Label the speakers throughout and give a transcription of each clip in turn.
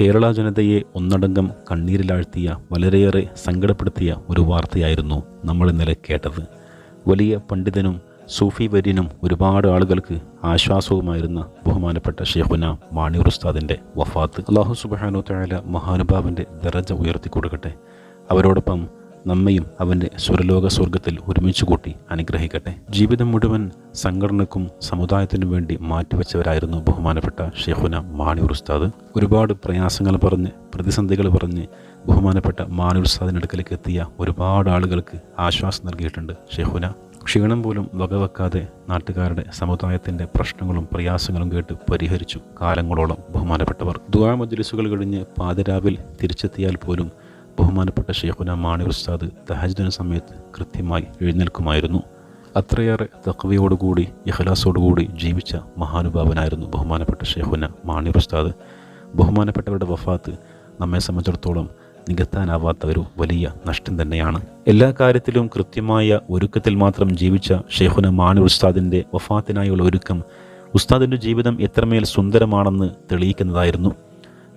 Speaker 1: കേരള ജനതയെ ഒന്നടങ്കം കണ്ണീരിലാഴ്ത്തിയ വളരെയേറെ സങ്കടപ്പെടുത്തിയ ഒരു വാർത്തയായിരുന്നു നമ്മൾ ഇന്നലെ കേട്ടത്. വലിയ പണ്ഡിതനും സൂഫി വര്യനും ഒരുപാട് ആളുകൾക്ക് ആശ്വാസവുമായിരുന്ന ബഹുമാനപ്പെട്ട ഷെഹുന മാണിയൂർ ഉസ്താദിന്റെ വഫാത്ത്. അള്ളാഹു സുബാനു തായ മഹാനുഭാവന്റെ ദരജ ഉയർത്തി കൊടുക്കട്ടെ അവരോടൊപ്പം നമ്മയും അവന്റെ സ്വരലോക സ്വർഗത്തിൽ ഒരുമിച്ച് കൂട്ടി അനുഗ്രഹിക്കട്ടെ. ജീവിതം മുഴുവൻ സംഘടനക്കും സമുദായത്തിനും വേണ്ടി മാറ്റിവെച്ചവരായിരുന്നു ബഹുമാനപ്പെട്ട ഷെഹുന മാണിയൂർ ഉസ്താദ്. ഒരുപാട് പ്രയാസങ്ങൾ പറഞ്ഞ് പ്രതിസന്ധികൾ പറഞ്ഞ് ബഹുമാനപ്പെട്ട മാണിയൂർ ഉസ്താദിനടുക്കലേക്ക് എത്തിയ ഒരുപാട് ആളുകൾക്ക് ആശ്വാസം നൽകിയിട്ടുണ്ട് ഷെഹുന ക്ഷീണം പോലും വകവെക്കാതെ നാട്ടുകാരുടെ സമുദായത്തിന്റെ പ്രശ്നങ്ങളും പ്രയാസങ്ങളും കേട്ട് പരിഹരിച്ചു കാലങ്ങളോളം ബഹുമാനപ്പെട്ടവർ. ദുആ മജ്ലിസുകൾ കഴിഞ്ഞ് പാതിരാവിൽ തിരിച്ചെത്തിയാൽ പോലും ബഹുമാനപ്പെട്ട ഷെയ്ഖുന മാണി ഉസ്താദ് തഹജ്ദിന സമയത്ത് കൃത്യമായി എഴുന്നേൽക്കുമായിരുന്നു. അത്രയേറെ തക്വയോടുകൂടി ഇഖലാസോടുകൂടി ജീവിച്ച മഹാനുഭാവനായിരുന്നു ബഹുമാനപ്പെട്ട ഷെയ്ഖുന മാണി ഉസ്താദ്. ബഹുമാനപ്പെട്ടവരുടെ വഫാത്ത് നമ്മെ സംബന്ധിച്ചിടത്തോളം നികത്താനാവാത്ത ഒരു വലിയ നഷ്ടം തന്നെയാണ്. എല്ലാ കാര്യത്തിലും കൃത്യമായ ഒരുക്കത്തിൽ മാത്രം ജീവിച്ച ഷെയ്ഖുന മാണി ഉസ്താദിന്റെ വഫാത്തിനായുള്ള ഒരുക്കം ഉസ്താദിന്റെ ജീവിതം എത്രമേൽ സുന്ദരമാണെന്ന് തെളിയിക്കുന്നതായിരുന്നു.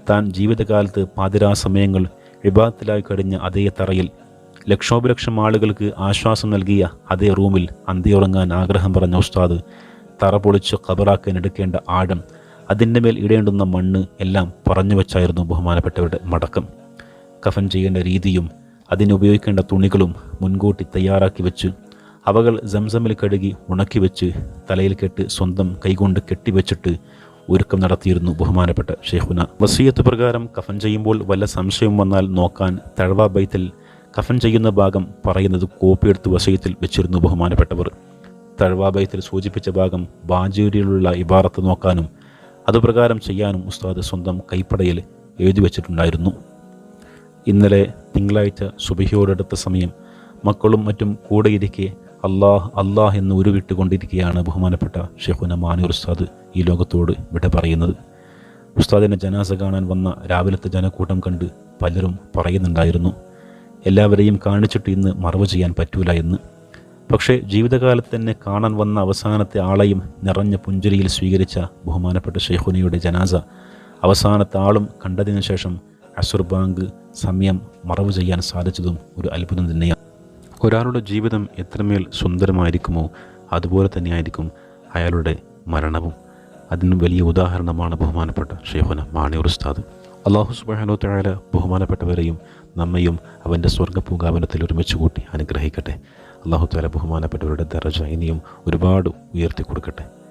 Speaker 1: താൻ ജീവിതകാലത്ത് പാതിരാ സമയങ്ങൾ വിഭാഗത്തിലായി കഴിഞ്ഞ അതേ തറയിൽ ലക്ഷോപലക്ഷം ആളുകൾക്ക് ആശ്വാസം നൽകിയ അതേ റൂമിൽ അന്തിയുറങ്ങാൻ ആഗ്രഹം പറഞ്ഞ ഉസ്താദ് തറ പൊളിച്ച് കബറാക്കാൻ എടുക്കേണ്ട ആഴം അതിന്റെ മേൽ ഇടേണ്ടുന്ന മണ്ണ് എല്ലാം പറഞ്ഞു വച്ചായിരുന്നു ബഹുമാനപ്പെട്ടവരുടെ മടക്കം. കഫൻ ചെയ്യേണ്ട രീതിയും അതിനുപയോഗിക്കേണ്ട തുണികളും മുൻകൂട്ടി തയ്യാറാക്കി വെച്ച് അവകൾ സംസമിൽ കഴുകി ഉണക്കി വെച്ച് തലയിൽ കെട്ട് സ്വന്തം കൈകൊണ്ട് കെട്ടിവെച്ചിട്ട് ഒരുക്കം നടത്തിയിരുന്നു ബഹുമാനപ്പെട്ട ഷെയ്ഖുന. വസീയത്ത് പ്രകാരം കഫൻ ചെയ്യുമ്പോൾ വല്ല സംശയം വന്നാൽ നോക്കാൻ തഴവ ബൈത്തിൽ കഫൻ ചെയ്യുന്ന ഭാഗം പറയുന്നത് കോപ്പിയെടുത്ത് വസീയത്തിൽ വെച്ചിരുന്നു ബഹുമാനപ്പെട്ടവർ. തഴവ ബൈത്തിൽ സൂചിപ്പിച്ച ഭാഗം ബാജൂരിയിലുള്ള ഇബാറത്ത് നോക്കാനും അതുപ്രകാരം ചെയ്യാനും ഉസ്താദ് സ്വന്തം കൈപ്പടയിൽ എഴുതി വച്ചിട്ടുണ്ടായിരുന്നു. ഇന്നലെ തിങ്കളാഴ്ച സുബഹിയോടടുത്ത സമയം മക്കളും മറ്റും കൂടെയിരിക്കെ അള്ളാഹ് അള്ളാഹ് എന്ന് ഉരുവിട്ടുകൊണ്ടിരിക്കുകയാണ് ബഹുമാനപ്പെട്ട ഷെഹുന മാനൂർ ഉസ്താദ്. ഈ ലോകത്തോട് വിട പറയുന്നത്. ഉസ്താദിനെ ജനാസ കാണാൻ വന്ന രാവിലത്തെ ജനക്കൂട്ടം കണ്ട് പലരും പറയുന്നുണ്ടായിരുന്നു എല്ലാവരെയും കാണിച്ചിട്ട് ഇന്ന് മറവ് ചെയ്യാൻ പറ്റൂല എന്ന്. പക്ഷേ ജീവിതകാലത്ത് തന്നെ കാണാൻ വന്ന അവസാനത്തെ ആളെയും നിറഞ്ഞ പുഞ്ചിരിയിൽ സ്വീകരിച്ച ബഹുമാനപ്പെട്ട ഷെയ്ഖുനയുടെ ജനാസ അവസാനത്തെ ആളും കണ്ടതിനു ശേഷം അസുർ ബാങ്ക് സമയം മറവ് ചെയ്യാൻ സാധിച്ചതും ഒരു അത്ഭുതം തന്നെയാണ്. ഒരാളുടെ ജീവിതം എത്രമേൽ സുന്ദരമായിരിക്കുമോ അതുപോലെ തന്നെയായിരിക്കും അയാളുടെ മരണവും. അതിനും വലിയ ഉദാഹരണമാണ് ബഹുമാനപ്പെട്ട ഷെയ്ഖുന മാണി ഉസ്താദ്. അള്ളാഹു സുബാനോ തയാല ബഹുമാനപ്പെട്ടവരെയും നമ്മയും അവന്റെ സ്വർഗപൂങ്കാവനത്തിൽ ഒരുമിച്ച് കൂട്ടി അനുഗ്രഹിക്കട്ടെ. അള്ളാഹു താല ബഹുമാനപ്പെട്ടവരുടെ ദർജ ഇനിയും ഒരുപാട് ഉയർത്തി കൊടുക്കട്ടെ